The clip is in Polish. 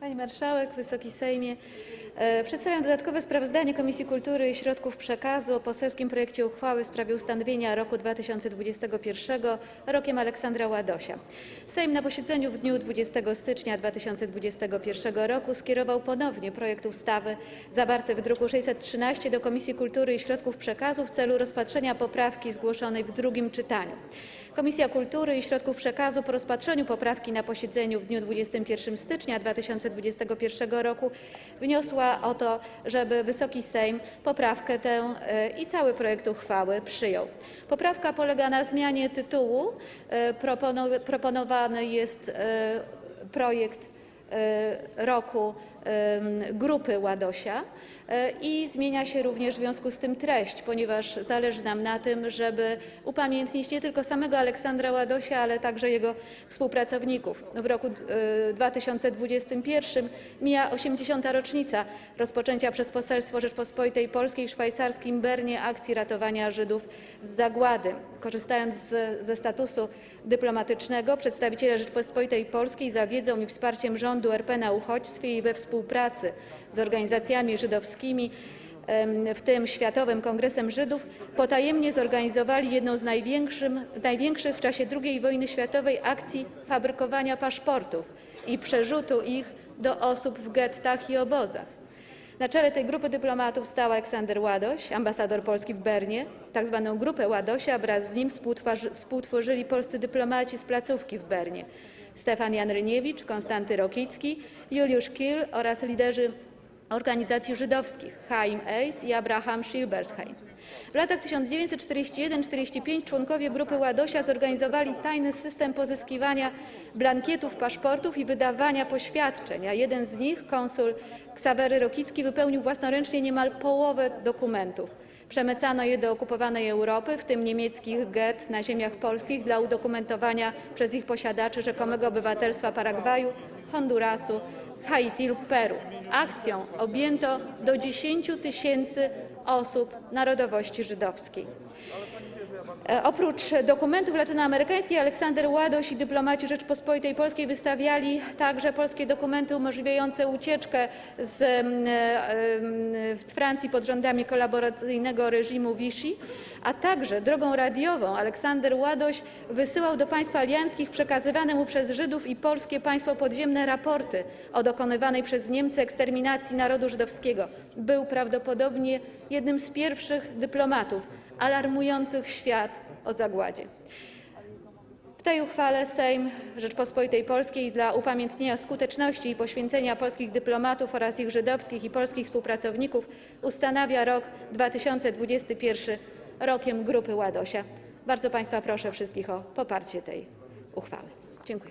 Pani Marszałek, Wysoki Sejmie! E, Przedstawiam dodatkowe sprawozdanie Komisji Kultury i Środków Przekazu o poselskim projekcie uchwały w sprawie ustanowienia roku 2021 Rokiem Aleksandra Ładosia. Sejm na posiedzeniu w dniu 20 stycznia 2021 roku skierował ponownie projekt ustawy zawarty w druku 613 do Komisji Kultury i Środków Przekazu w celu rozpatrzenia poprawki zgłoszonej w drugim czytaniu. Komisja Kultury i Środków Przekazu po rozpatrzeniu poprawki na posiedzeniu w dniu 21 stycznia 2021 roku wniosła o to, żeby Wysoki Sejm poprawkę tę e, i cały projekt uchwały przyjął. Poprawka polega na zmianie tytułu. E, proponow- Proponowany jest e, projekt roku grupy Ładosia e, i zmienia się również w związku z tym treść, ponieważ zależy nam na tym, żeby upamiętnić nie tylko samego Aleksandra Ładosia, ale także jego współpracowników. W roku e, 2021 mija 80. rocznica rozpoczęcia przez Poselstwo Rzeczpospolitej Polskiej w szwajcarskim Bernie akcji ratowania Żydów z zagłady. Korzystając z, ze statusu dyplomatycznego, przedstawiciele Rzeczpospolitej Polskiej za wiedzą i wsparciem rządu RP na uchodźstwie i we współpracy z organizacjami żydowskimi, w tym Światowym Kongresem Żydów, potajemnie zorganizowali jedną z największych w czasie II wojny światowej akcji fabrykowania paszportów i przerzutu ich do osób w gettach i obozach. Na czele tej grupy dyplomatów stał Aleksander Ładoś, ambasador Polski w Bernie. Tak zwaną grupę Ładosia wraz z nim współtworzyli polscy dyplomaci z placówki w Bernie. Stefan Jan Ryniewicz, Konstanty Rokicki, Juliusz Kiel oraz liderzy organizacji żydowskich Chaim Eis i Abraham Schilbersheim. W latach 1941-45 członkowie grupy Ładosia zorganizowali tajny system pozyskiwania blankietów paszportów i wydawania poświadczeń, a jeden z nich, konsul Ksawery Rokicki, wypełnił własnoręcznie niemal połowę dokumentów. Przemycano je do okupowanej Europy, w tym niemieckich gett na ziemiach polskich dla udokumentowania przez ich posiadaczy rzekomego obywatelstwa Paragwaju, Hondurasu, Haiti lub Peru. Akcją objęto do 10 tysięcy osób narodowości żydowskiej. E, Oprócz dokumentów latynoamerykańskich Aleksander Ładoś i dyplomaci Rzeczpospolitej Polskiej wystawiali także polskie dokumenty umożliwiające ucieczkę z em, e, z Francji pod rządami kolaboracyjnego reżimu Vichy, a także drogą radiową Aleksander Ładoś wysyłał do państw alianckich przekazywane mu przez Żydów i polskie państwo podziemne raporty o dokonywanej przez Niemcy eksterminacji narodu żydowskiego. Był prawdopodobnie jednym z pierwszych dyplomatów alarmujących świat o zagładzie. W tej uchwale Sejm Rzeczpospolitej Polskiej dla upamiętnienia skuteczności i poświęcenia polskich dyplomatów oraz ich żydowskich i polskich współpracowników ustanawia rok 2021 rokiem Grupy Ładosia. Bardzo Państwa proszę wszystkich o poparcie tej uchwały. Dziękuję.